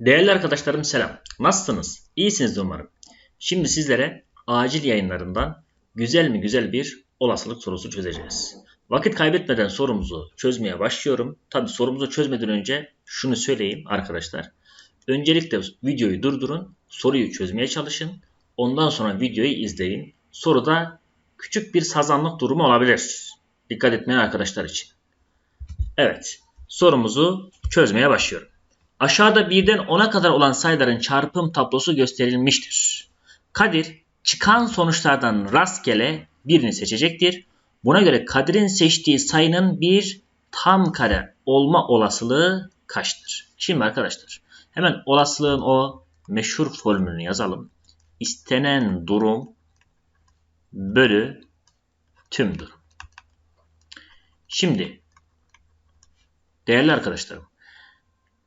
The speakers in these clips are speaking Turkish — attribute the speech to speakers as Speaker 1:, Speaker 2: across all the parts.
Speaker 1: Değerli arkadaşlarım selam. Nasılsınız? İyisiniz umarım. Şimdi sizlere acil yayınlarından güzel mi güzel bir olasılık sorusu çözeceğiz. Vakit kaybetmeden sorumuzu çözmeye başlıyorum. Tabi sorumuzu çözmeden önce şunu söyleyeyim arkadaşlar. Öncelikle videoyu durdurun, soruyu çözmeye çalışın. Ondan sonra videoyu izleyin. Soruda küçük bir sazanlık durumu olabilir. Dikkat etmeyin arkadaşlar için. Evet, sorumuzu çözmeye başlıyorum. Aşağıda birden 10'a kadar olan sayıların çarpım tablosu gösterilmiştir. Kadir çıkan sonuçlardan rastgele birini seçecektir. Buna göre Kadir'in seçtiği sayının bir tam kare olma olasılığı kaçtır? Şimdi arkadaşlar hemen olasılığın o meşhur formülünü yazalım. İstenen durum bölü tüm durum. Şimdi değerli arkadaşlarım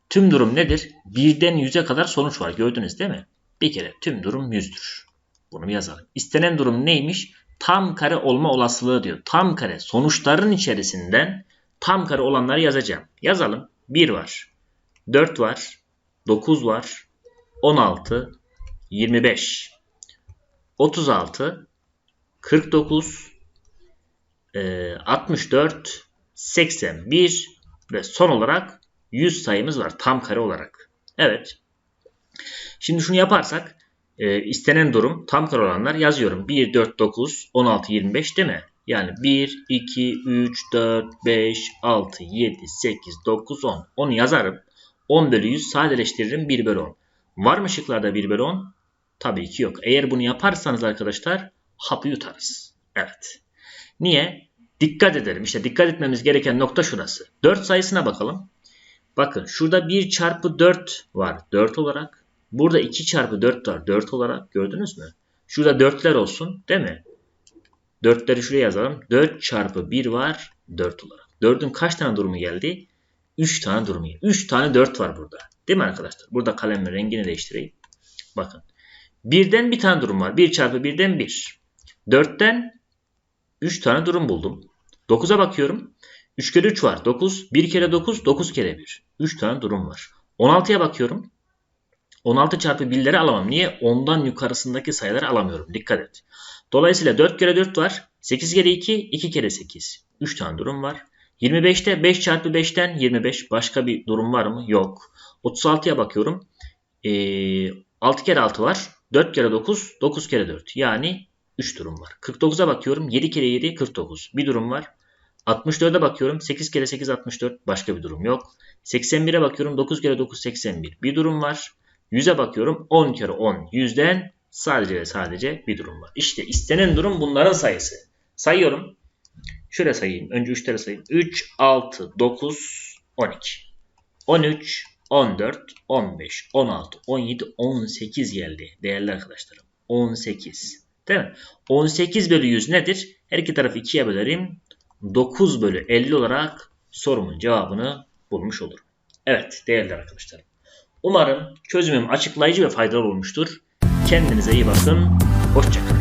Speaker 1: Tüm durum nedir? Birden yüze kadar sonuç var. Gördünüz değil mi? Bir kere tüm durum yüzdür. Bunu bir yazalım. İstenen durum neymiş? Tam kare olma olasılığı diyor. Tam kare sonuçların içerisinden tam kare olanları yazacağım. Yazalım. 1 var. 4 var. 9 var. 16. 25. 36. 49. e, 64. 81 ve son olarak 100 sayımız var tam kare olarak. Evet. Şimdi şunu yaparsak e, istenen durum tam kare olanlar yazıyorum. 1, 4, 9, 16, 25 değil mi? Yani 1, 2, 3, 4, 5, 6, 7, 8, 9, 10. 10 yazarım. 10 bölü 100 sadeleştiririm 1 bölü 10. Var mı şıklarda 1 bölü 10? Tabii ki yok. Eğer bunu yaparsanız arkadaşlar hapı yutarız. Evet. Niye? Dikkat edelim. İşte dikkat etmemiz gereken nokta şurası. 4 sayısına bakalım. Bakın şurada 1 çarpı 4 var 4 olarak. Burada 2 çarpı 4 var 4 olarak. Gördünüz mü? Şurada 4'ler olsun değil mi? 4'leri şuraya yazalım. 4 çarpı 1 var 4 olarak. 4'ün kaç tane durumu geldi? 3 tane durumu geldi. 3 tane 4 var burada. Değil mi arkadaşlar? Burada kalemin rengini değiştireyim. Bakın. 1'den bir tane durum var. 1 çarpı 1'den 1. 4'ten 3 tane durum buldum. 9'a bakıyorum. 3 kere 3 var. 9. 1 kere 9. 9 kere 1. 3 tane durum var. 16'ya bakıyorum. 16 çarpı 1'leri alamam. Niye? 10'dan yukarısındaki sayıları alamıyorum. Dikkat et. Dolayısıyla 4 kere 4 var. 8 kere 2. 2 kere 8. 3 tane durum var. 25'te 5 çarpı 5'ten 25. Başka bir durum var mı? Yok. 36'ya bakıyorum. Ee, 6 kere 6 var. 4 kere 9. 9 kere 4. Yani 3 durum var. 49'a bakıyorum. 7 kere 7 49. Bir durum var. 64'e bakıyorum. 8 kere 8 64. Başka bir durum yok. 81'e bakıyorum. 9 kere 9 81. Bir durum var. 100'e bakıyorum. 10 kere 10. 100'den sadece ve sadece bir durum var. İşte istenen durum bunların sayısı. Sayıyorum. Şöyle sayayım. Önce 3'leri sayayım. 3, 6, 9, 12. 13, 14, 15, 16, 17, 18 geldi. Değerli arkadaşlarım. 18. Değil mi? 18 bölü 100 nedir? Her iki tarafı 2'ye bölerim. 9 bölü 50 olarak sorumun cevabını bulmuş olurum. Evet değerli arkadaşlarım. Umarım çözümüm açıklayıcı ve faydalı olmuştur. Kendinize iyi bakın. Hoşçakalın.